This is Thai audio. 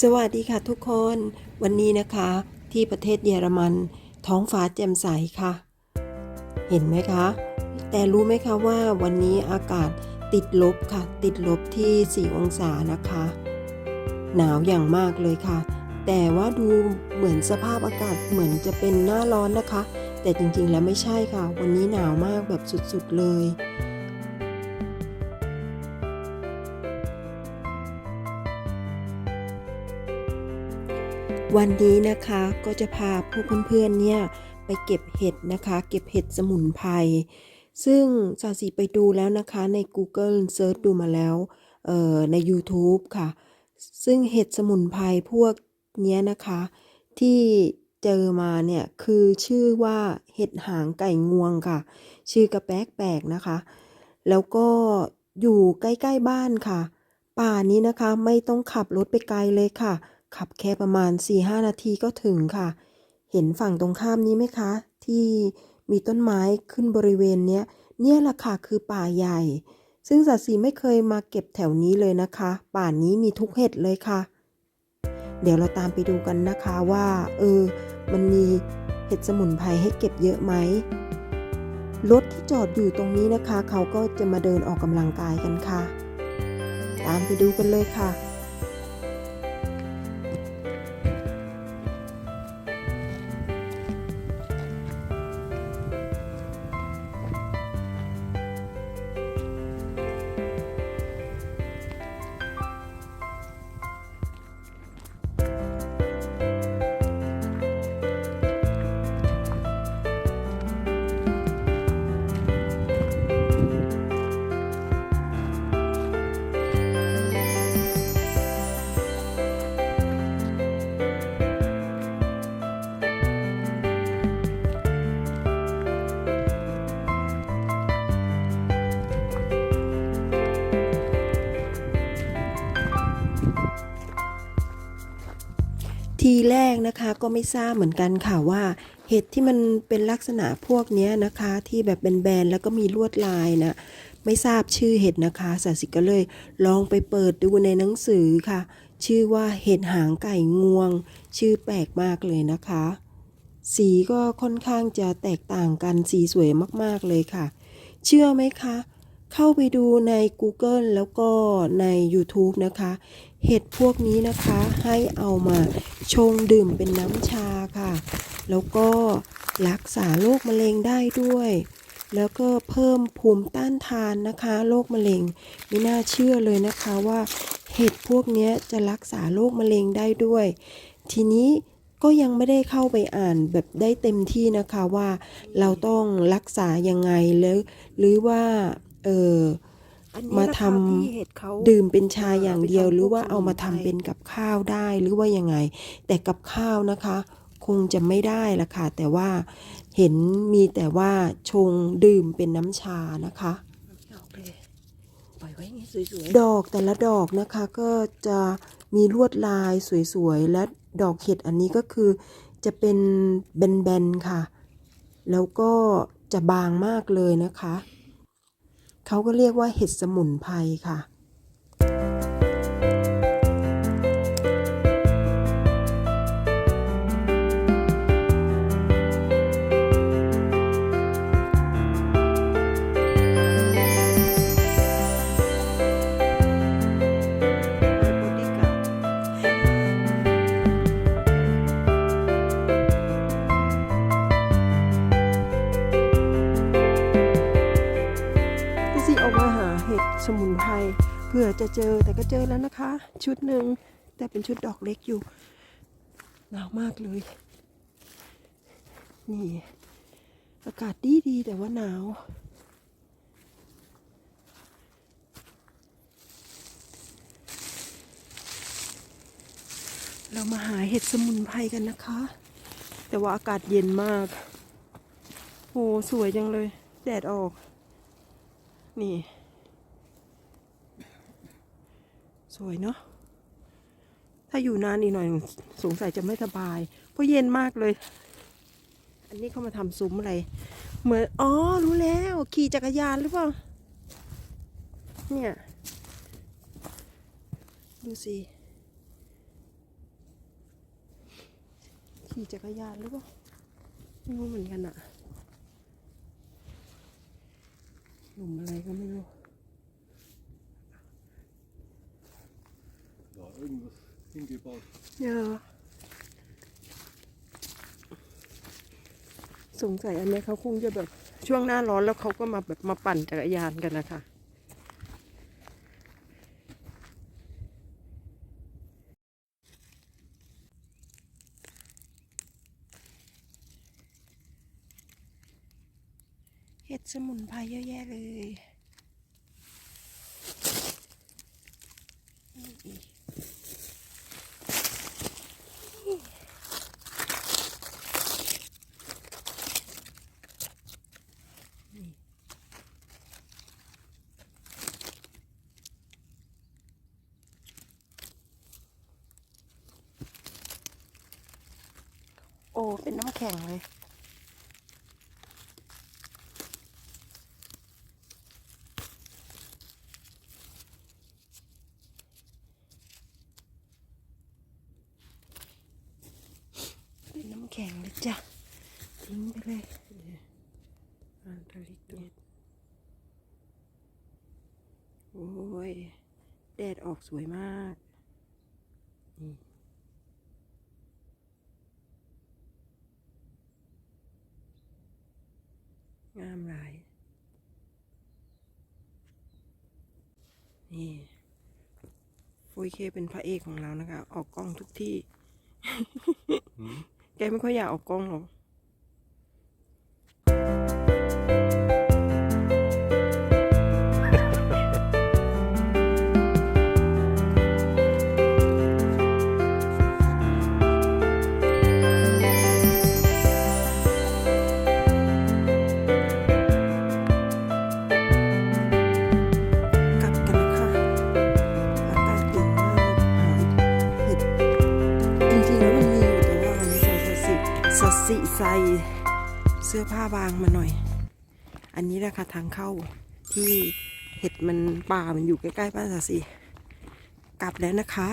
สวัสดีค่ะทุกคนวันนี้นะคะ ที่ประเทศเยอรมัน ท้องฟ้าแจ่มใสค่ะ เห็นไหมคะ แต่รู้ไหมคะว่าวันนี้อากาศติดลบค่ะ ติดลบที่ 4 องศานะคะ หนาวอย่างมากเลยค่ะ แต่ว่าดูเหมือนสภาพอากาศเหมือนจะเป็นหน้าร้อนนะคะ แต่จริงๆแล้วไม่ใช่ค่ะ วันนี้หนาวมากแบบสุดๆเลย วันนี้นะคะก็จะพาพวกเพื่อนๆเนี่ยไปเก็บเห็ดนะคะ เก็บเห็ดสมุนไพรซึ่งสาสีไปดูแล้วนะคะใน Google เซิร์ชดูมาแล้วเอ่อใน YouTube ค่ะ ซึ่งเห็ดสมุนไพรพวกเนี้ยนะคะ ที่เจอมาเนี่ยคือชื่อว่าเห็ดหางไก่งวงค่ะ ชื่อกระแปลกแปลกๆนะคะ แล้วก็อยู่ใกล้ๆบ้านค่ะ ป่านี้นะคะไม่ต้องขับรถไปไกลเลยค่ะ ขับแค่ประมาณ 4-5 นาทีก็ถึงค่ะ เห็นฝั่งตรงข้ามนี้ไหมคะ ที่มีต้นไม้ขึ้นบริเวณเนี้ย เนี่ยแหละค่ะคือป่าใหญ่ ซึ่งสัตว์สีไม่เคยมาเก็บแถวนี้เลยนะคะ ป่านี้มีทุกเห็ดเลยค่ะ เดี๋ยวเราตามไปดูกันนะคะว่า เออ มันมีเห็ดสมุนไพรให้เก็บเยอะไหมรถที่จอดอยู่ตรงนี้นะคะ เขาก็จะมาเดินออกกำลังกายกันค่ะ ตามไปดูกันเลยค่ะ ทีแรกนะคะก็ไม่ทราบเหมือนกันค่ะว่าเห็ดที่มันเป็นลักษณะพวกนี้นะคะ ที่แบบแบนๆแล้วก็มีลวดลายนะไม่ทราบชื่อเห็ดนะคะสาสิก็เลยลองไปเปิดดูในหนังสือค่ะ ชื่อว่าเห็ดหางไก่งวง ชื่อแปลกมากเลยนะคะ สีก็ค่อนข้างจะแตกต่างกันสีสวยมากๆเลยค่ะ เชื่อไหมคะ เข้าไปดูใน Google แล้วก็ใน YouTube นะคะ เห็ดพวกนี้นะคะให้เอามาชงดื่มเป็นน้ำชาค่ะ แล้วก็รักษาโรคมะเร็งได้ด้วย แล้วก็เพิ่มภูมิต้านทานนะคะโรคมะเร็งไม่น่าเชื่อเลยนะคะว่าเห็ดพวกนี้จะรักษาโรคมะเร็งได้ด้วย ทีนี้ก็ยังไม่ได้เข้าไปอ่านแบบได้เต็มที่นะคะว่าเราต้องรักษายังไงแล้วหรือว่าเออ มาทำดื่มเป็นชาอย่างเดียว หรือว่าเอามาทำเป็นกับข้าวได้หรือว่ายังไง แต่กับข้าวนะคะ คงจะไม่ได้ละค่ะ แต่ว่าเห็นมีแต่ว่าชงดื่มเป็นน้ำชานะคะปล่อยไว้อย่างนี้สวยดอกแต่ละดอกนะคะก็จะมีลวดลายสวยๆ และดอกเห็ดอันนี้ก็คือจะเป็นแบนๆค่ะ แล้วก็จะบางมากเลยนะคะ เขาก็เรียกว่าเห็ดสมุนไพรค่ะ จะเจอแต่ก็เจอแล้วนะคะ ชุดหนึ่งแต่เป็นชุดดอกเล็กอยู่หนาวมากเลย นี่ อากาศดีดีแต่ว่าหนาวเรามาหาเห็ดสมุนไพรกันนะคะ แต่ว่าอากาศเย็นมาก โห สวยจังเลย แดดออก นี่ ส วยเนาะถ้าอยู่นานอีกหน่อยสงสัยจะไม่สบาย เพราะเย็นมากเลย อันนี้เขามาทำซุ้มอะไร เหมือนอ๋อรู้แล้วขี่จักรยานหรือเปล่าเนี่ยดูสิขี่จักรยานหรือเปล่าไม่รู้เหมือนกันอะหลุมอะไรก็ไม่รู้ irgendwas hingebaut. เยอะสงสัยอันนี้เขาคงจะแบบช่วงหน้าร้อนแล้วเขาก็มาแบบมาปั่นจักรยานกันนะคะ เห็ดสมุนไพรเยอะแยะเลย โอ้ เป็นน้ำแข็งเลย เป็นน้ำแข็งเลยจ้ะ ทิ้งไปเลยอันทลิตรโอ้ย แดดออกสวยมาก นี่งาม หลาย นี่ฟุยเคเป็นพระเอกของเรานะคะ ออกกล้องทุกที่ แกไม่ค่อยอยากออกกล้องหรอก สิใส่เสื้อผ้าบางมาหน่อย อันนี้แหละค่ะทางเข้าที่เห็ดมันป่ามันอยู่ใกล้ๆบ้านสสิกลับแล้วนะคะ